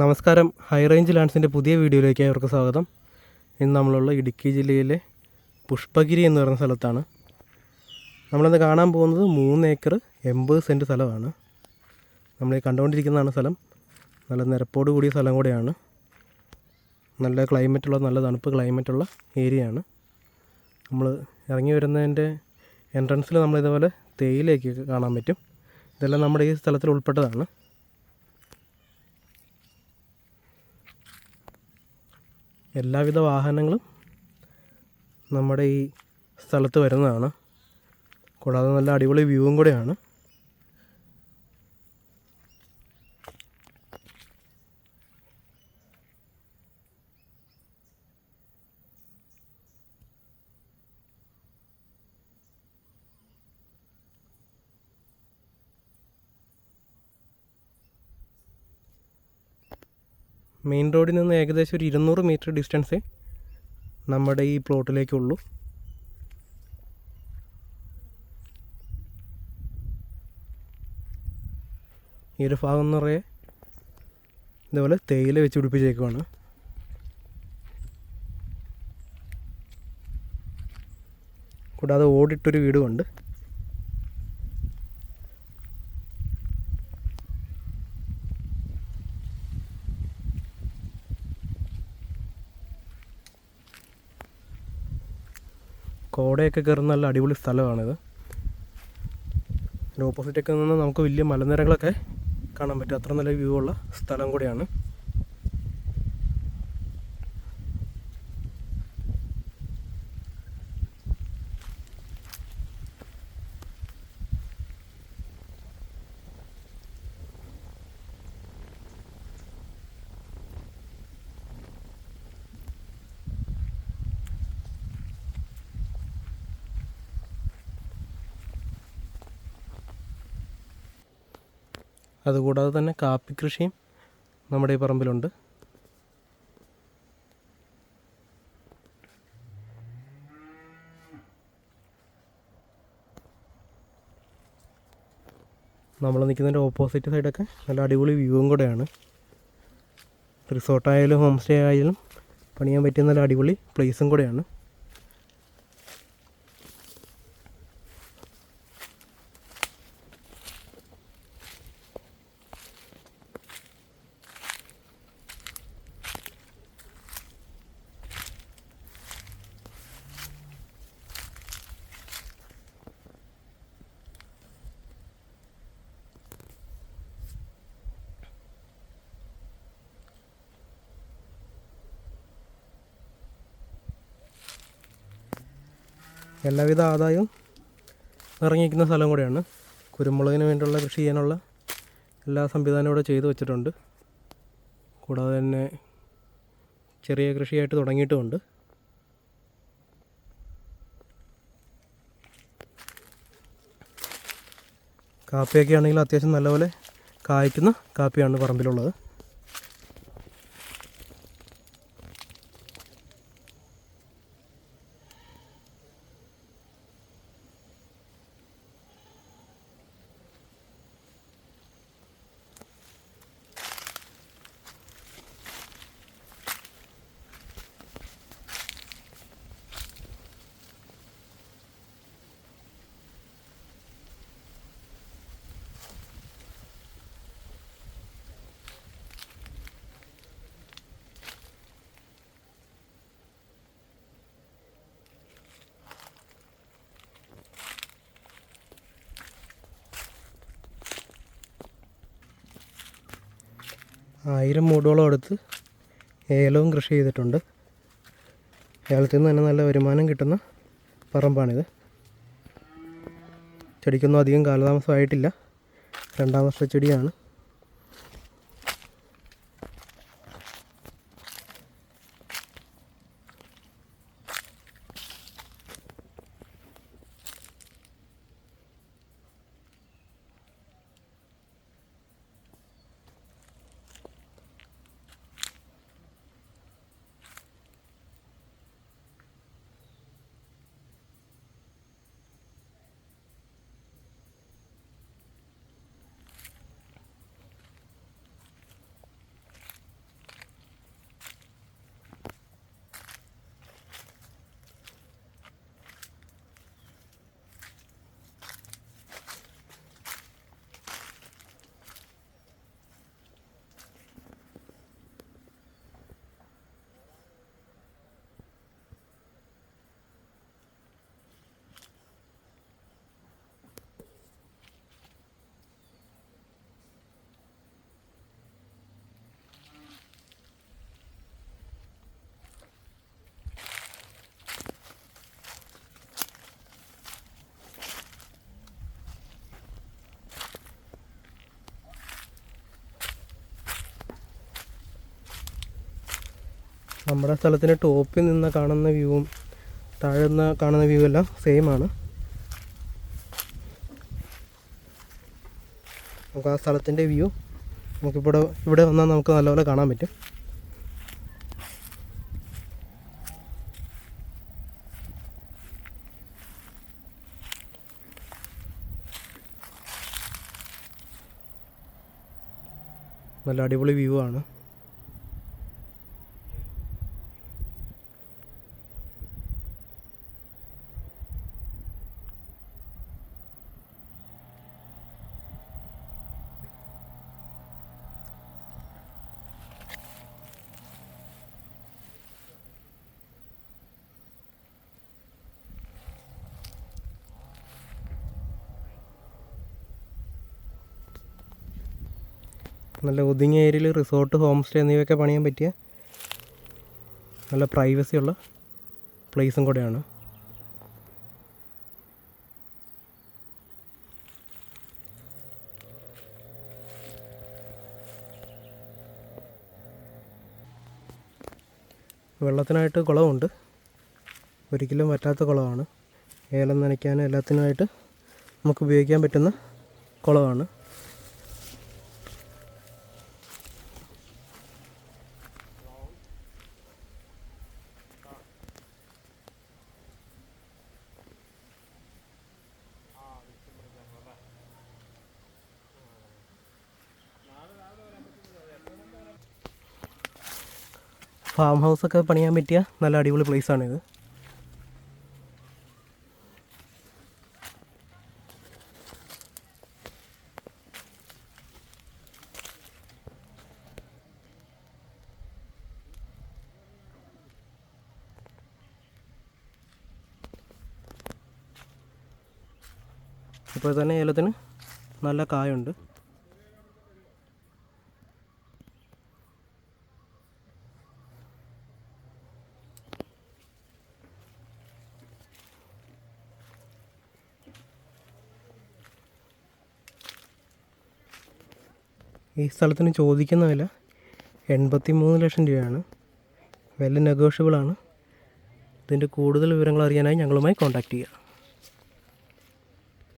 നമസ്കാരം. High range ലാൻഡ്സിന്റെ പുതിയ വീഡിയോയിലേക്ക് അവർക്ക് സ്വാഗതം. ഇന്ന് നമ്മളുള്ള ഇടുക്കി ജില്ലയിലെ പുഷ്പഗിരി എന്ന് പറയുന്ന സ്ഥലത്താണ്. നമ്മളിന്ന് കാണാൻ പോകുന്നത് മൂന്ന് ഏക്കർ എൺപത് സെന്റ് സ്ഥലമാണ്. നമ്മൾ കണ്ടുകൊണ്ടിരിക്കുന്നതാണ് സ്ഥലം. നല്ല നിരപ്പോട് കൂടിയ സ്ഥലം കൂടെയാണ്. നല്ല ക്ലൈമറ്റുള്ള നല്ല തണുപ്പ് ക്ലൈമറ്റുള്ള ഏരിയയാണ് നമ്മൾ ഇറങ്ങി വരുന്നതിന്റെ എൻട്രൻസിൽ നമ്മൾ ഇതുപോലെ തേയിലയൊക്കെ കാണാൻ പറ്റും. ഇതെല്ലാം നമ്മുടെ ഈ സ്ഥലത്തിൽ ഉൾപ്പെട്ടതാണ്. എല്ലാവിധ വാഹനങ്ങളും നമ്മുടെ ഈ സ്ഥലത്ത് വരുന്നതാണ്. കൂടാതെ നല്ല അടിപൊളി വ്യൂവും കൂടെയാണ്. മെയിൻ റോഡിൽ നിന്ന് ഏകദേശം ഒരു ഇരുന്നൂറ് മീറ്റർ ഡിസ്റ്റൻസ് നമ്മുടെ ഈ പ്ലോട്ടിലേക്കുള്ളൂ ഈ ഒരു ഭാഗം എന്ന് പറയേ ഇതേപോലെ തേയില വെച്ച് പിടിപ്പിച്ചേക്കുവാണ്. കൂടാതെ ഓടിട്ടൊരു വീടുമുണ്ട് കോടയൊക്കെ കയറുന്ന നല്ല അടിപൊളി സ്ഥലമാണിത്. ഓപ്പോസിറ്റൊക്കെ നിന്ന് നമുക്ക് വലിയ മലനിരകളൊക്കെ കാണാൻ പറ്റും. അത്ര നല്ല വ്യൂ ഉള്ള സ്ഥലം കൂടിയാണ്. അതുകൂടാതെ തന്നെ കാപ്പി കൃഷിയും നമ്മുടെ ഈ പറമ്പിലുണ്ട്. നമ്മൾ നിൽക്കുന്നതിന്റെ ഓപ്പോസിറ്റ് സൈഡൊക്കെ നല്ല അടിപൊളി വ്യൂവും കൂടെയാണ്. റിസോർട്ടായാലും ഹോം സ്റ്റേ ആയാലും പണിയാൻ പറ്റിയ നല്ല അടിപൊളി പ്ലേസും കൂടെയാണ്. എല്ലാവിധ ആദായവും ഇറങ്ങിയിരിക്കുന്ന സ്ഥലം കൂടെയാണ്. കുരുമുളകിന് വേണ്ടിയുള്ള കൃഷി ചെയ്യാനുള്ള എല്ലാ സംവിധാനവും ഇവിടെ ചെയ്തു വച്ചിട്ടുണ്ട്. കൂടാതെ തന്നെ ചെറിയ കൃഷിയായിട്ട് തുടങ്ങിയിട്ടുമുണ്ട്. കാപ്പിയൊക്കെ ആണെങ്കിൽ അത്യാവശ്യം നല്ലപോലെ കായ്ക്കുന്ന കാപ്പിയാണ് പറമ്പിലുള്ളത്. ആയിരം മൂടോളം എടുത്ത് ഏലവും കൃഷി ചെയ്തിട്ടുണ്ട്. ഏലത്തിൽ നിന്ന് തന്നെ നല്ല വരുമാനം കിട്ടുന്ന പറമ്പാണിത്. ചെടിക്കൊന്നും അധികം കാലതാമസമായിട്ടില്ല. രണ്ടാം വർഷ ചെടിയാണ്. നമ്മുടെ സ്ഥലത്തിന്റെ ടോപ്പിൽ നിന്ന് കാണുന്ന വ്യൂവും താഴെ നിന്ന് കാണുന്ന വ്യൂ എല്ലാം സെയിം ആണ്. നമുക്ക് ആ സ്ഥലത്തിന്റെ വ്യൂ നമുക്കിവിടെ ഇവിടെ വന്നാൽ നമുക്ക് നല്ലപോലെ കാണാൻ പറ്റും. നല്ല അടിപൊളി വ്യൂ ആണ്. നല്ല ഒതുങ്ങിയ ഏരിയയിൽ റിസോർട്ട് ഹോം സ്റ്റേ എന്നിവയൊക്കെ പണിയാൻ പറ്റിയ നല്ല പ്രൈവസി ഉള്ള പ്ലേസും കൂടെയാണ്. വെള്ളത്തിനായിട്ട് കുളമുണ്ട് ഒരിക്കലും വറ്റാത്ത കുളമാണ് ഏലം നനയ്ക്കാനും എല്ലാത്തിനായിട്ട് നമുക്ക് ഉപയോഗിക്കാൻ പറ്റുന്ന കുളമാണ് ഫാം ഹൗസൊക്കെ പണിയാൻ പറ്റിയ നല്ല അടിപൊളി പ്ലേസാണിത് ഇപ്പോൾ തന്നെ ഏലത്തിന് നല്ല കായുണ്ട്. ഈ സ്ഥലത്തിന് ചോദിക്കുന്ന വില എൺപത്തി മൂന്ന് ലക്ഷം രൂപയാണ്. വില നെഗോഷ്യബിളാണ്. ഇതിന്റെ കൂടുതൽ വിവരങ്ങൾ അറിയാനായി ഞങ്ങളുമായി കോൺടാക്റ്റ് ചെയ്യുക.